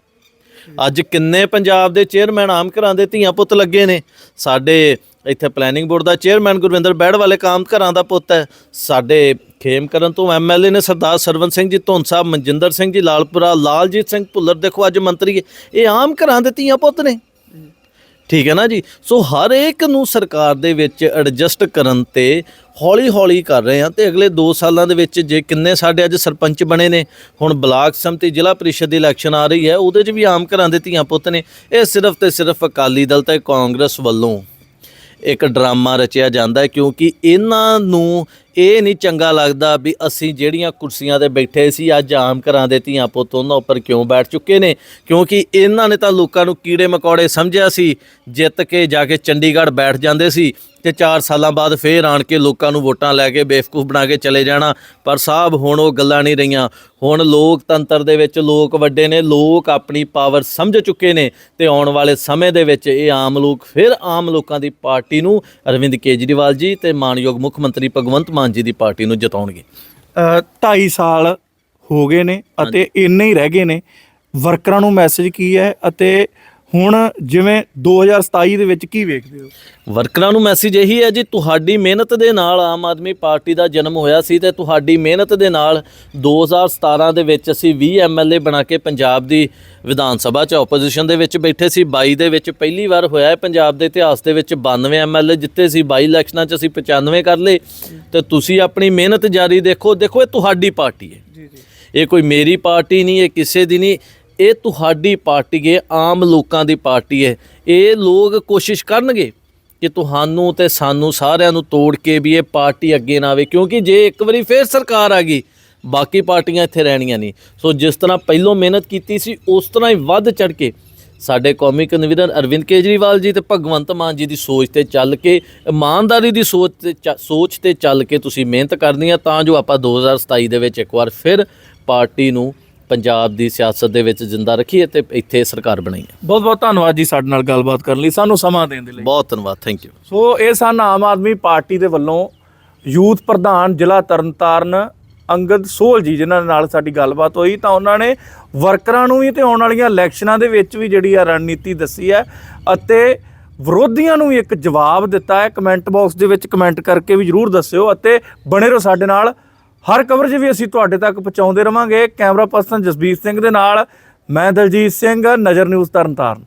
ਅੱਜ ਕਿੰਨੇ ਪੰਜਾਬ ਦੇ ਚੇਅਰਮੈਨ ਆਮ ਘਰਾਂ ਦੇ ਧੀਆਂ ਪੁੱਤ ਲੱਗੇ ਨੇ? ਸਾਡੇ ਇੱਥੇ ਪਲੈਨਿੰਗ ਬੋਰਡ ਦਾ ਚੇਅਰਮੈਨ ਗੁਰਵਿੰਦਰ ਬੈੜ ਵਾਲੇ ਕਾਮ ਘਰਾਂ ਦਾ ਪੁੱਤ ਹੈ। ਸਾਡੇ ਖੇਮ ਕਰਨ ਤੋਂ ਐਮਐਲਏ ਨੇ ਸਰਦਾਰ ਸਰਵਨ ਸਿੰਘ ਜੀ ਧੁੰਨ ਸਾਹਿਬ ਮਨਜਿੰਦਰ ਸਿੰਘ ਜੀ, ਲਾਲਪੁਰਾ ਲਾਲਜੀਤ ਸਿੰਘ ਭੁੱਲਰ, ਦੇਖੋ ਅੱਜ ਮੰਤਰੀ ਹੈ ਇਹ ਆਮ ਘਰਾਂ ਦੇ ਧੀਆਂ ਪੁੱਤ ਨੇ। ਠੀਕ ਹੈ ਨਾ ਜੀ? ਸੋ ਹਰ ਇੱਕ ਨੂੰ ਸਰਕਾਰ ਦੇ ਵਿੱਚ ਐਡਜਸਟ ਕਰਨ ਤੇ ਹੌਲੀ ਹੌਲੀ ਕਰ ਰਹੇ ਆ ਤੇ ਅਗਲੇ 2 ਸਾਲਾਂ ਦੇ ਵਿੱਚ ਜੇ ਕਿੰਨੇ ਸਾਡੇ ਅੱਜ ਸਰਪੰਚ ਬਣੇ ਨੇ, ਹੁਣ ਬਲਾਕ ਸੰਮਤੀ ਜ਼ਿਲ੍ਹਾ ਪ੍ਰੀਸ਼ਦ ਦੀ ਇਲੈਕਸ਼ਨ ਆ ਰਹੀ ਹੈ, ਉਹਦੇ 'ਚ ਵੀ ਆਮ ਘਰਾਂ ਦੇ ਧੀਆਂ ਪੁੱਤ ਨੇ। ਇਹ ਸਿਰਫ ਤੇ ਸਿਰਫ ਅਕਾਲੀ ਦਲ ਤੇ ਕਾਂਗਰਸ ਵੱਲੋਂ ਇੱਕ ਡਰਾਮਾ ਰਚਿਆ ਜਾਂਦਾ ਹੈ ਕਿਉਂਕਿ ਇਹਨਾਂ ਨੂੰ ਇਹ ਨਹੀਂ ਚੰਗਾ ਲੱਗਦਾ ਵੀ ਅਸੀਂ ਜਿਹੜੀਆਂ ਕੁਰਸੀਆਂ ਤੇ ਬੈਠੇ ਸੀ, ਅੱਜ ਆਮ ਘਰਾਂ ਦੇ ਧੀਆਂ ਪੁੱਤ ਉਹਨਾਂ ਉੱਪਰ ਕਿਉਂ ਬੈਠ ਚੁੱਕੇ ਨੇ? ਕਿਉਂਕਿ ਇਹਨਾਂ ਨੇ ਤਾਂ ਲੋਕਾਂ ਨੂੰ ਕੀੜੇ ਮਕੌੜੇ ਸਮਝਿਆ ਸੀ, ਜਿੱਤ ਕੇ ਜਾ ਕੇ ਚੰਡੀਗੜ੍ਹ ਬੈਠ ਜਾਂਦੇ ਸੀ ਤੇ 4 ਸਾਲਾਂ ਬਾਅਦ ਫੇਰ ਆਣ ਕੇ ਲੋਕਾਂ ਨੂੰ ਵੋਟਾਂ ਲੈ ਕੇ ਬੇਵਕੂਫ ਬਣਾ ਕੇ ਚਲੇ ਜਾਣਾ। ਪਰ ਸਾਹਿਬ ਹੁਣ ਉਹ ਗੱਲਾਂ ਨਹੀਂ ਰਹੀਆਂ। ਹੁਣ ਲੋਕਤੰਤਰ ਦੇ ਵਿੱਚ ਲੋਕ ਵੱਡੇ ਨੇ, ਲੋਕ ਆਪਣੀ ਪਾਵਰ ਸਮਝ ਚੁੱਕੇ ਨੇ ਤੇ ਆਉਣ ਵਾਲੇ ਸਮੇਂ ਦੇ ਵਿੱਚ ਇਹ ਆਮ ਲੋਕ, ਫਿਰ ਆਮ ਲੋਕਾਂ ਦੀ ਪਾਰਟੀ ਨੂੰ ਅਰਵਿੰਦ ਕੇਜਰੀਵਾਲ ਜੀ ਤੇ ਮਾਨਯੋਗ ਮੁੱਖ ਮੰਤਰੀ ਭਗਵੰਤ ਮਾਨ ਜੀ ਦੀ ਪਾਰਟੀ ਨੂੰ ਜਿਤਾਉਣਗੇ। ਅ, ਢਾਈ ਸਾਲ ਹੋ ਗਏ ਨੇ ਅਤੇ ਇੰਨੇ ਹੀ ਰਹਿ ਗਏ ਨੇ। ਵਰਕਰਾਂ ਨੂੰ ਮੈਸੇਜ ਕੀ ਹੈ ਅਤੇ ਹੁਣ ਜਿਵੇਂ 2027 ਦੇ ਵਿੱਚ ਕੀ ਵੇਖਦੇ ਹੋ? ਵਰਕਰਾਂ ਨੂੰ ਮੈਸੇਜ ਇਹੀ ਹੈ ਜੀ ਤੁਹਾਡੀ ਮਿਹਨਤ ਦੇ ਨਾਲ ਆਮ ਆਦਮੀ ਪਾਰਟੀ ਦਾ ਜਨਮ ਹੋਇਆ ਸੀ ਤੇ ਤੁਹਾਡੀ ਮਿਹਨਤ ਦੇ ਨਾਲ 2017 ਦੇ ਵਿੱਚ ਅਸੀਂ 20 ਐਮਐਲਏ ਬਣਾ ਕੇ ਪੰਜਾਬ ਦੀ ਵਿਧਾਨ ਸਭਾ 'ਚ ਆਪੋਜੀਸ਼ਨ ਦੇ ਵਿੱਚ ਬੈਠੇ ਸੀ। 22 ਦੇ ਵਿੱਚ ਪਹਿਲੀ ਵਾਰ ਹੋਇਆ ਹੈ ਪੰਜਾਬ ਦੇ ਇਤਿਹਾਸ ਦੇ ਵਿੱਚ 92 ਐਮਐਲਏ ਜਿੱਤੇ ਸੀ। 22 ਇਲੈਕਸ਼ਨਾਂ 'ਚ ਅਸੀਂ 95 ਕਰ ਲਏ ਤੇ ਤੁਸੀਂ ਆਪਣੀ ਮਿਹਨਤ ਜਾਰੀ ਦੇਖੋ। ਦੇਖੋ ਇਹ ਤੁਹਾਡੀ ਪਾਰਟੀ ਹੈ। ਜੀ ਜੀ। ਇਹ ਕੋਈ ਮੇਰੀ ਪਾਰਟੀ ਨਹੀਂ ਇਹ ਕਿਸੇ ਦੀ ਨਹੀਂ। ਇਹ ਤੁਹਾਡੀ ਪਾਰਟੀ ਹੈ, ਆਮ ਲੋਕਾਂ ਦੀ ਪਾਰਟੀ ਹੈ। ਇਹ ਲੋਕ ਕੋਸ਼ਿਸ਼ ਕਰਨਗੇ ਕਿ ਤੁਹਾਨੂੰ ਤੇ ਸਾਨੂੰ ਸਾਰਿਆਂ ਨੂੰ ਤੋੜ ਕੇ ਵੀ ਇਹ ਪਾਰਟੀ ਅੱਗੇ ਨਾ ਆਵੇ, ਕਿਉਂਕਿ ਜੇ ਇੱਕ ਵਾਰੀ ਫੇਰ ਸਰਕਾਰ ਆ ਗਈ, ਬਾਕੀ ਪਾਰਟੀਆਂ ਇੱਥੇ ਰਹਿਣੀਆਂ ਨਹੀਂ। ਸੋ ਜਿਸ ਤਰ੍ਹਾਂ ਪਹਿਲੋਂ ਮਿਹਨਤ ਕੀਤੀ ਸੀ, ਉਸ ਤਰ੍ਹਾਂ ਹੀ ਵੱਧ ਚੜ ਕੇ ਸਾਡੇ ਕੌਮੀ ਕਨਵੀਨਰ ਅਰਵਿੰਦ ਕੇਜਰੀਵਾਲ ਜੀ ਤੇ ਭਗਵੰਤ ਮਾਨ ਜੀ ਦੀ ਸੋਚ ਤੇ ਚੱਲ ਕੇ, ਇਮਾਨਦਾਰੀ ਦੀ ਸੋਚ ਤੇ ਚ- ਸੋਚ ਤੇ ਚੱਲ ਕੇ ਤੁਸੀਂ ਮਿਹਨਤ ਕਰਨੀ ਆ, ਤਾਂ ਜੋ ਆਪਾਂ 2027 ਦੇ ਵਿੱਚ ਇੱਕ ਵਾਰ ਫਿਰ ਪਾਰਟੀ ਨੂੰ ਪੰਜਾਬ ਦੀ ਸਿਆਸਤ ਦੇ ਵਿੱਚ ਜ਼ਿੰਦਾ ਰੱਖੀਏ ਤੇ ਇੱਥੇ ਸਰਕਾਰ ਬਣਾਈਏ ਬਹੁਤ ਬਹੁਤ ਧੰਨਵਾਦ ਜੀ ਸਾਡੇ ਨਾਲ ਗੱਲਬਾਤ ਕਰਨ ਲਈ। ਸਾਨੂੰ ਸਮਾਂ ਦੇਣ ਦੇ ਲਈ। ਬਹੁਤ ਧੰਨਵਾਦ ਥੈਂਕ ਯੂ ਸੋ ਇਹ ਸਨ ਆਮ ਆਦਮੀ ਪਾਰਟੀ ਦੇ ਵੱਲੋਂ ਯੂਥ ਪ੍ਰਧਾਨ ਜ਼ਿਲ੍ਹਾ ਤਰਨਤਾਰਨ ਅੰਗਦ ਸੋਹਲ ਜੀ ਜਿਨ੍ਹਾਂ ਨਾਲ ਸਾਡੀ ਗੱਲਬਾਤ ਹੋਈ। ਤਾਂ ਉਹਨਾਂ ਨੇ ਵਰਕਰਾਂ ਨੂੰ ਵੀ ਤੇ ਆਉਣ ਵਾਲੀਆਂ ਇਲੈਕਸ਼ਨਾਂ ਦੇ ਵਿੱਚ ਵੀ ਜਿਹੜੀ ਆ ਰਣਨੀਤੀ ਦੱਸੀ ਹੈ ਅਤੇ ਵਿਰੋਧੀਆਂ ਨੂੰ ਵੀ ਇੱਕ ਜਵਾਬ ਦਿੱਤਾ ਹੈ। ਕਮੈਂਟ ਬਾਕਸ ਦੇ ਵਿੱਚ ਕਮੈਂਟ ਕਰਕੇ ਵੀ ਜਰੂਰ ਦੱਸਿਓ ਅਤੇ ਬਣੇ ਰਹੋ ਸਾਡੇ ਨਾਲ। ਹਰ ਕਵਰੇਜ ਵੀ ਅਸੀਂ ਤੁਹਾਡੇ ਤੱਕ ਪਹੁੰਚਾਉਂਦੇ ਰਵਾਂਗੇ। ਕੈਮਰਾ ਪਰਸਨ ਜਸਬੀਰ ਸਿੰਘ ਦੇ ਨਾਲ, ਮੈਂ ਦਲਜੀਤ ਸਿੰਘ, ਨਜ਼ਰ ਨਿਊਜ਼ ਤਰਨਤਾਰਨ।